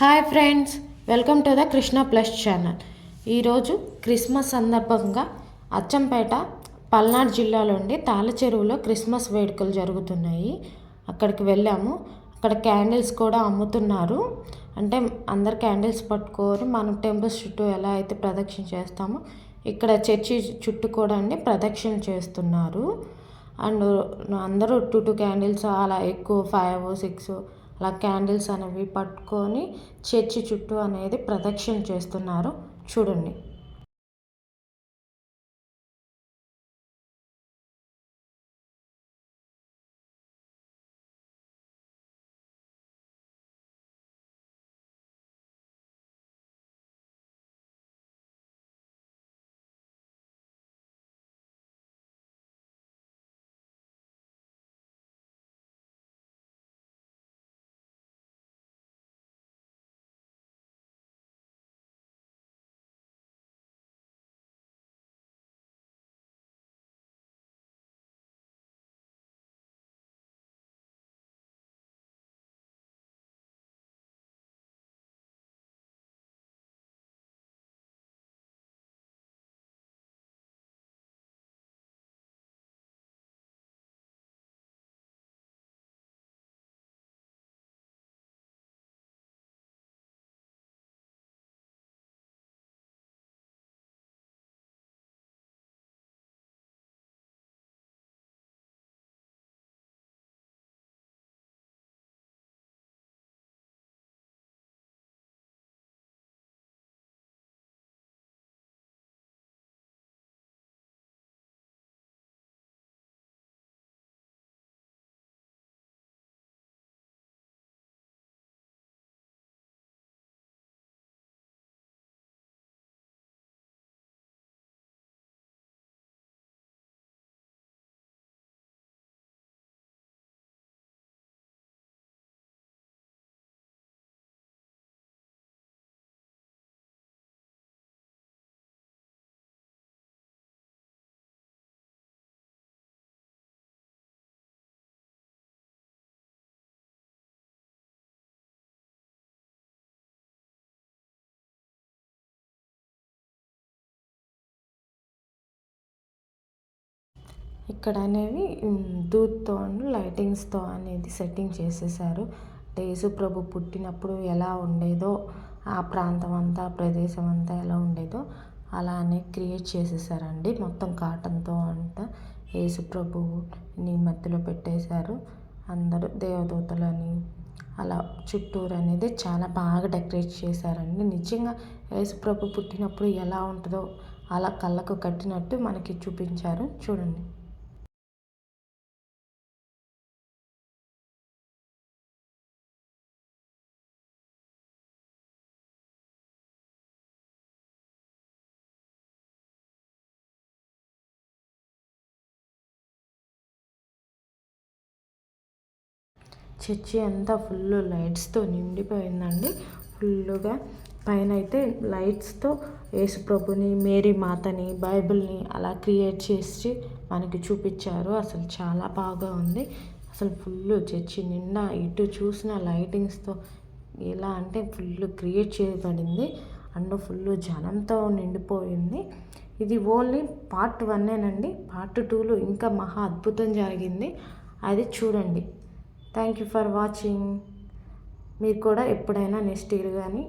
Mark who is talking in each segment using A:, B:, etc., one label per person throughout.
A: Hi friends welcome to the Krishna plus channel. ఈరోజు Christmas సందర్భంగా అచ్చంపేట పల్నాడు జిల్లాలోని తాళ్ళ చెరువులో క్రిస్మస్ వేడుకలు జరుగుతున్నాయి. అక్కడికి వెళ్ళాము. అక్కడ క్యాండిల్స్ కూడా అమ్ముతున్నారు. అంటే అందరు క్యాండిల్స్ పట్టుకోరు. మనం టెంపుల్స్ చుట్టూ ఎలా అయితే ప్రదక్షిణ చేస్తామో ఇక్కడ చర్చి చుట్టూ కూడా అండి ప్రదక్షిణ చేస్తున్నారు. అండ్ అందరూ టూ టూ క్యాండిల్స్ అలా ఎక్కువ ఫైవ్ సిక్స్ అలా క్యాండిల్స్ అనేవి పట్టుకొని చర్చి చుట్టూ అనేది ప్రదక్షిణ చేస్తున్నారు. చూడండి. ఇక్కడ అనేవి దూత్తో లైటింగ్స్తో అనేది సెట్టింగ్ చేసేసారు. అంటే ప్రభు పుట్టినప్పుడు ఎలా ఉండేదో ఆ ప్రాంతం అంతా ప్రదేశం అంతా ఎలా ఉండేదో అలానే క్రియేట్ చేసేసారండి. మొత్తం కాటన్తో అంతా యేసు ప్రభుని మధ్యలో పెట్టేశారు. అందరూ దేవదూతలని అలా చుట్టూరు అనేది చాలా బాగా డెకరేట్ చేశారండి. నిజంగా యేసు ప్రభు పుట్టినప్పుడు ఎలా ఉంటుందో అలా కళ్ళకు కట్టినట్టు మనకి చూపించారు. చూడండి. చర్చి అంతా ఫుల్ లైట్స్తో నిండిపోయిందండి. ఫుల్గా పైన అయితే లైట్స్తో యేసుప్రభుని మేరీ మాతని బైబిల్ని అలా క్రియేట్ చేసి మనకి చూపించారు. అసలు చాలా బాగా ఉంది. అసలు ఫుల్ చర్చి నిండా ఇటు చూసిన లైటింగ్స్తో ఎలా అంటే ఫుల్ క్రియేట్ చేయబడింది. అండ్ ఫుల్ జనంతో నిండిపోయింది. ఇది ఓన్లీ పార్ట్ వన్నేనండి. పార్ట్ టూలో ఇంకా మహా అద్భుతం జరిగింది. అది చూడండి. థ్యాంక్ యూ ఫర్ వాచింగ్ మీరు కూడా ఎప్పుడైనా నెక్స్ట్ ఇయర్ కానీ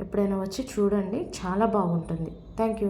A: ఎప్పుడైనా వచ్చి చూడండి. చాలా బాగుంటుంది. Thank you